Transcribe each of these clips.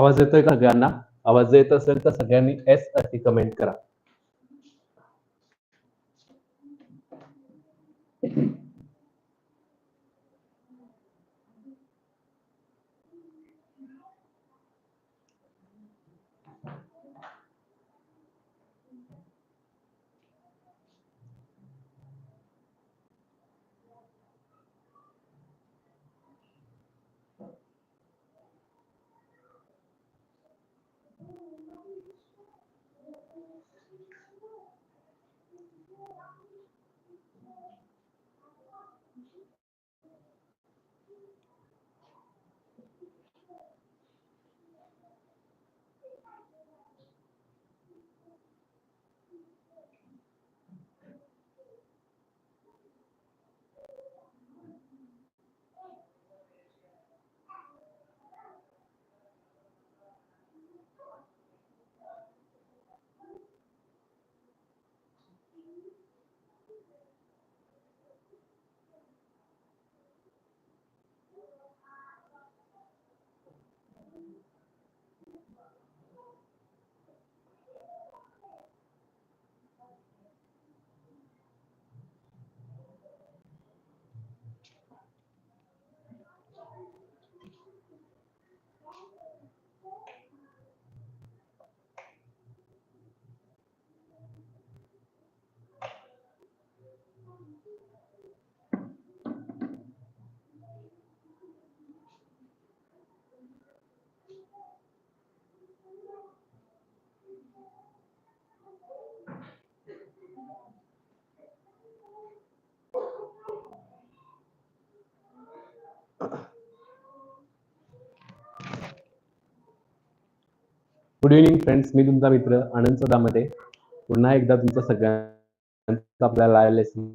आवाज येतोय का सगळ्यांना? आवाज येत असेल तर सगळ्यांनी एस अशी कमेंट करा. गुड इव्हनिंग फ्रेंड्स मी तुमचा मित्र आनंद सदामध्ये पुन्हा एकदा तुमचं सगळ्यांचं आपल्या लेसन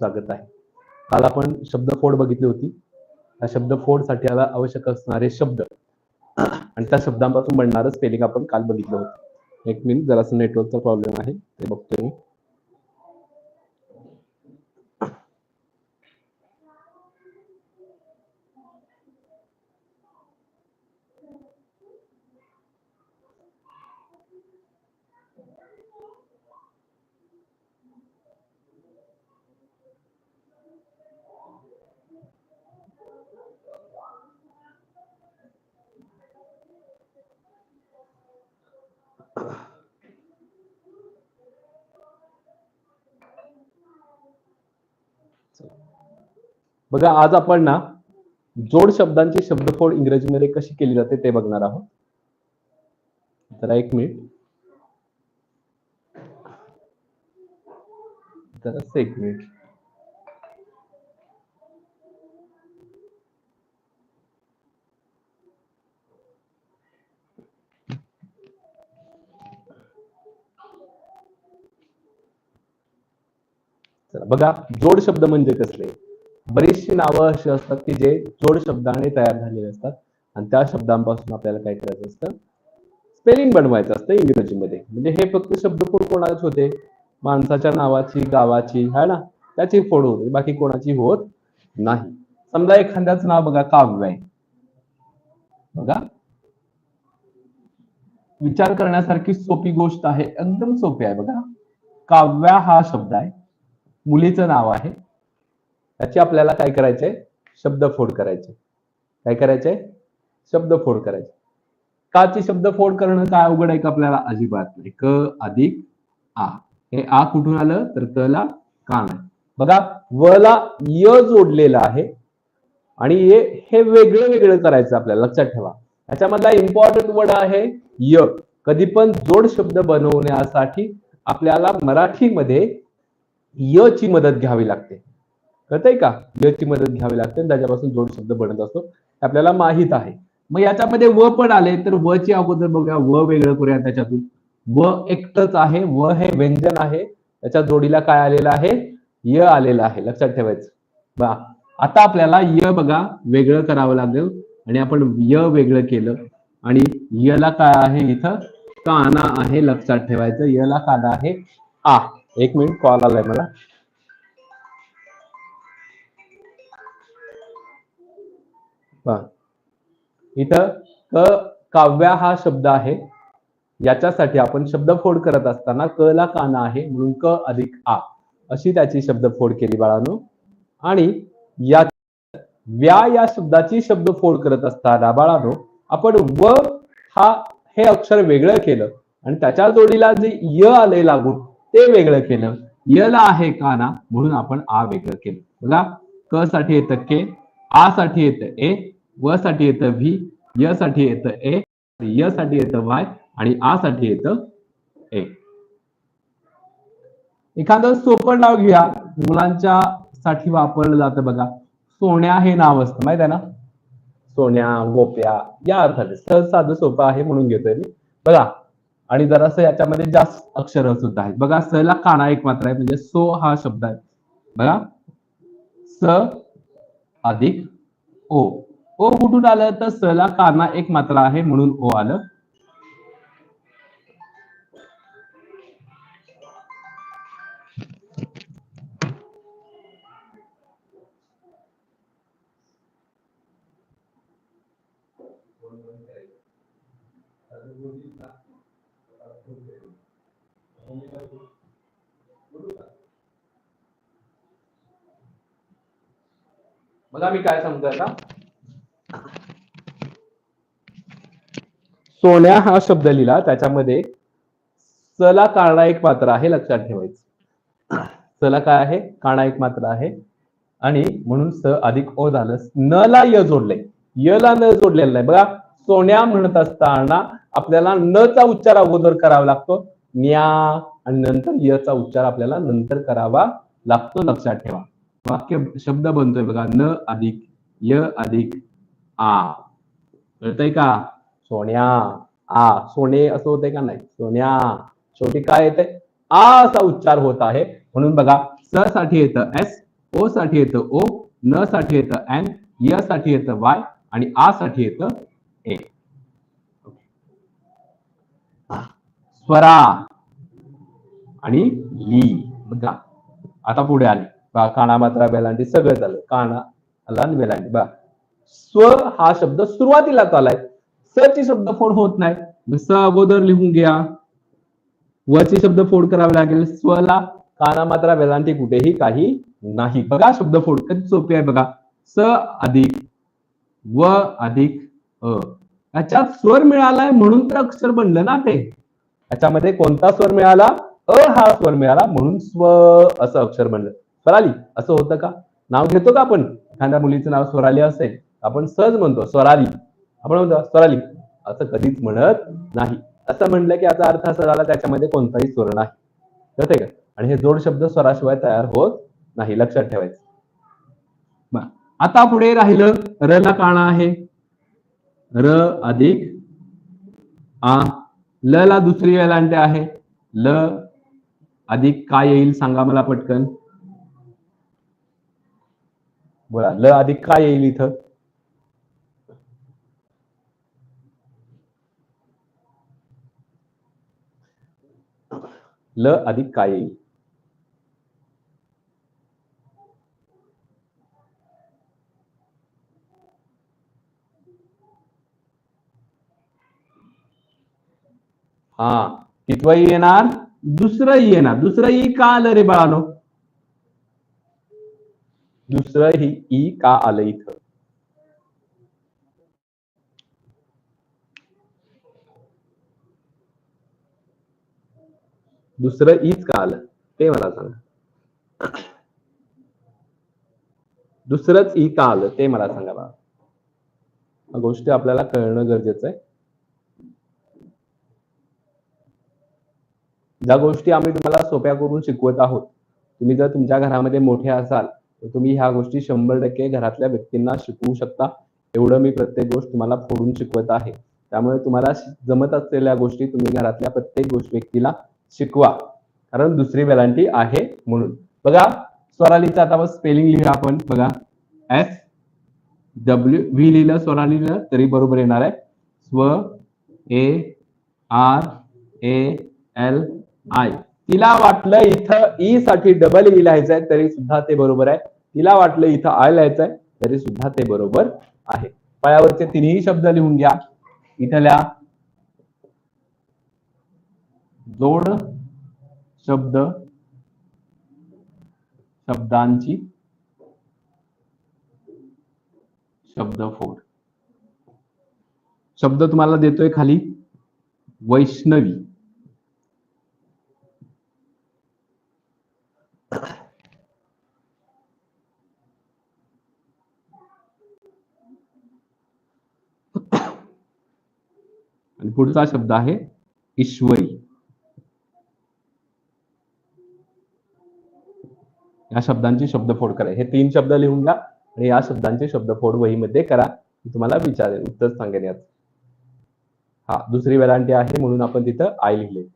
स्वागत आहे. काल आपण शब्दफोड बघितली होती. त्या शब्दफोडसाठी याला आवश्यक असणारे शब्द. आणि त्या शब्दांपासून बनणारं स्पेलिंग आपण काल बघितलं होतं. एक मिनिट जरासं नेटवर्कचा प्रॉब्लेम आहे. ते बघतोय मी. बघा आज आपण ना जोड शब्दांची शब्दफोड इंग्रजीमध्ये कशी केली जाते ते बघणार आहोत. जरा एक मिनिट. जरा एक मिनिट. चला बघा जोड शब्द म्हणजे कसले? बरीचशी नावं अशी असतात की जे जोड शब्दाने तयार झालेले असतात. आणि त्या शब्दांपासून आपल्याला काय करायचं असतं? स्पेलिंग बनवायचं असतं इंग्रजीमध्ये. म्हणजे हे फक्त शब्दफोड कोणाच होते. माणसाच्या नावाची गावाची है ना? त्याची फोड होते. बाकी कोणाची होत नाही. समजा एखाद्याचं नाव बघा काव्य. आहे बघा. विचार करण्यासारखी सोपी गोष्ट आहे. एकदम सोपी आहे बघा. काव्या हा शब्द आहे. मुलीचं नाव आहे. याची आपल्याला काय करायचंय? शब्दफोड करायचे काय करायचंय? शब्दफोड करायचे काची शब्दफोड करणं काय अवघड आहे का आपल्याला? अजिबात नाही. क अधिक आ. हे आ कुठून आलं? तर क ला कान आहे बघा व ला य जोडलेला आहे. आणि ये हे वेगळं वेगळं करायचं आपल्याला. लक्षात ठेवा. याच्यामधला इम्पॉर्टंट वर्ड आहे य. कधी पण जोड शब्द बनवण्यासाठी आपल्याला मराठीमध्ये य ची मदत घ्यावी लागते. कळतंय का? य ची मदत घ्यावी लागते आणि त्याच्यापासून जोड शब्द बनत असतो. आपल्याला माहीत आहे. मग याच्यामध्ये व पण आले तर व ची अगोदर बघूया. व वेगळं करूया त्याच्यातून. व एकटच आहे. व हे व्यंजन आहे. त्याच्या जोडीला काय आलेलं आहे? य आलेलं आहे. लक्षात ठेवायचं. बा आता आपल्याला य बघा. वेगळं करावं लागेल. आणि आपण य वेगळं केलं. आणि यला काय आहे इथं? काना आहे. लक्षात ठेवायचं. यला काना आहे. आ. एक मिनिट. कॉल आलाय मला. इथं क काव्या हा शब्द आहे. याच्यासाठी आपण शब्दफोड करत असताना क ला काना आहे म्हणून क अधिक आ अशी त्याची शब्दफोड केली बाळानो. आणि या व्या या शब्दाची शब्दफोड करत असताना बाळानो आपण व हा हे अक्षर वेगळं केलं आणि त्याच्या जोडीला जे य आले लागून ते वेगळं केलं. य ला आहे काना म्हणून आपण आ वेगळं केलं. बघा. क साठी येतं के आ साठी येतं ए व साठी येतं व्ही य साठी येतं ए य साठी येतं वाय आणि आ साठी येतं ए. एखादं सोपं नाव घ्या मुलांच्या साठी वापरलं जातं बघा. सोन्या हे नाव असतं माहीत आहे ना? सोन्या गोप्या या अर्थाने. सहज साधं सोपं आहे म्हणून घेतोय मी. बघा. आणि जरासं याच्यामध्ये जास्त अक्षर सुद्धा आहेत. बघा स ला काना एक मात्र आहे म्हणजे सो हा शब्द आहे. बघा. स अधिक ओ. ओ कुठून आलं? तर सला काना एक मात्रा आहे म्हणून ओ आलं. बघा मी काय समजायला सोन्या हा शब्द लिहिला त्याच्यामध्ये सला काळा एक मात्र आहे लक्षात ठेवायचं. सला काय आहे? काणा एक मात्र आहे. आणि म्हणून स अधिक ओ झालं न ला य जोडले. य ला न जोडलेलं नाही. बघा सोन्या म्हणत असताना आपल्याला न चा उच्चार अगोदर करावा लागतो. न्या आणि नंतर य चा उच्चार आपल्याला नंतर करावा लागतो लक्षात ठेवा. वाक्य शब्द बनतोय बघा न अधिक य अधिक आ. कळतंय का? सोन्या. आ. सोने असं होतंय का नाही? सोन्या. शेवटी काय येते आ असा उच्चार होत आहे. म्हणून बघा स साठी येतं एस ओ साठी येतं ओ न साठी येतं एन य साठी येतं वाय आणि आ साठी येतं ए. स्वरा आणि ली. बघा आता पुढे आली. बा काना मात्रा बेलांटी सगळं झालं. काना आला आणि बेलांटी. बा स्व हा शब्द सुरुवातीलाच आलाय स ची शब्द फोड होत नाही. स अगोदर लिहून घ्या. वची शब्द फोड करावे लागेल. स्वला काना मात्रा वेलांटी कुठेही काही नाही. बघा शब्द फोड कधी सोपी आहे बघा. स अधिक व अधिक अ. याच्यात स्वर मिळालाय म्हणून तर अक्षर बनलं ना ते. याच्यामध्ये कोणता स्वर मिळाला? अ हा स्वर मिळाला म्हणून स्व असं अक्षर बनलं. स्वराली असं होतं का? नाव घेतो का आपण? एखाद्या मुलीचं नाव स्वराली असेल. आपण सहज म्हणतो स्वराली. आपण म्हणतो स्वराली. असं कधीच म्हणत नाही. असं म्हणलं की याचा अर्थ असा झाला त्याच्यामध्ये कोणताही स्वर नाही. कळते का? आणि हे जोड शब्द स्वराशिवाय तयार होत नाही लक्षात ठेवायचं. आता पुढे राहिलं र ला काना आहे. र अधिक आ. ल ला दुसरी वेलांटे आहे. ल अधिक काय येईल सांगा मला पटकन. बोला ल अधिक काय येईल इथं? ल अधिक काय येईल? हा कितवा येणार दुसरं येणार. दुसरं ई का आलं रे बाळानो? दुसरं ही ई का आलं इथं? दुसरं ईच का आलं? ते मला सांगा. दुसरंच ई का आलं? ते मला सांगा बाबा गोष्टी आपल्याला कळणं गरजेचं आहे. ज्या गोष्टी आम्ही तुम्हाला सोप्या करून शिकवत आहोत तुम्ही जर तुमच्या घरामध्ये मोठे असाल तर तुम्ही ह्या गोष्टी शंभर टक्के घरातल्या व्यक्तींना शिकवू शकता. एवढं मी प्रत्येक गोष्ट तुम्हाला फोडून शिकवत आहे. त्यामुळे तुम्हाला जमत असलेल्या गोष्टी तुम्ही घरातल्या प्रत्येक गोष्ट व्यक्तीला शिकवा. कारण दुसरी वेलांटी आहे म्हणून. बघा स्वरालीचं आता स्पेलिंग लिहिलं आपण. बघा एस डब्ल्यू व्ही लिहिलं स्वराली लिहिलं तरी बरोबर येणार आहे. स्व A R A L I. तिला वाटलं इथं ई साठी डबल ई e लिहायचंय तरी सुद्धा ते बरोबर आहे. तिला वाटलं इथं आय लिहायचंय तरी सुद्धा ते बरोबर आहे. पायावरचे तिन्ही शब्द लिहून घ्या. इथल्या जोड शब्द शब्दांची शब्दफोड. शब्द तुम्हाला देतोय खाली वैष्णवी. आणि पुढचा शब्द आहे ईश्वरी. या शब्दांची शब्दफोड करा. हे तीन शब्द लिहून घ्या आणि या शब्दांची शब्दफोड वहीमध्ये करा. तुम्हाला विचारेल उत्तर सांगेन यात. हा दुसरी वेलांटी आहे. म्हणून आपण तिथं आय लिहिले.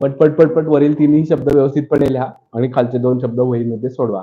पटपट पटपट वरील तिन्ही शब्द व्यवस्थितपणे लिहा आणि खालचे दोन शब्द वहीमध्ये सोडवा.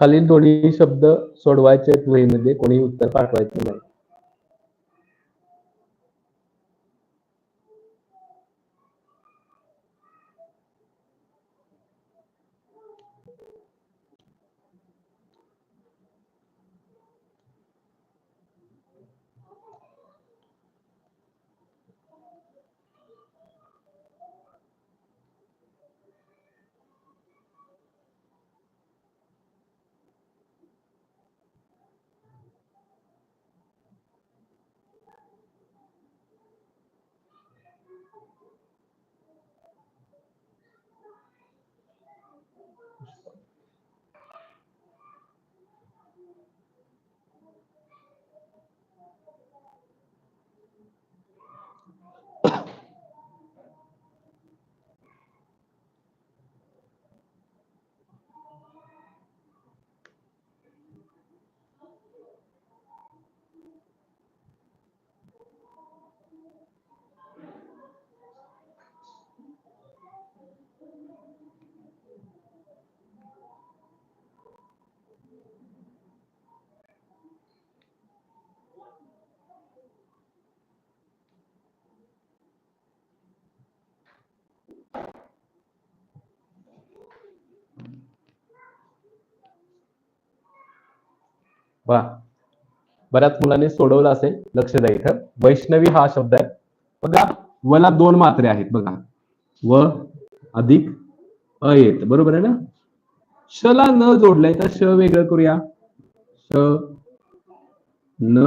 खालील दोन्ही शब्द सोडवायचे आहेत वहीमध्ये कोणी उत्तर पाठवायचे नाही. वा बऱ्याच मुलांनी सोडवलं असेल लक्ष द्या इथं. वैष्णवी हा शब्द आहे. बघा वला दोन मात्रे आहेत बघा. व अधिक अ येत. बरोबर आहे ना? श ला न जोडलंय तर श वेगळं करूया. श न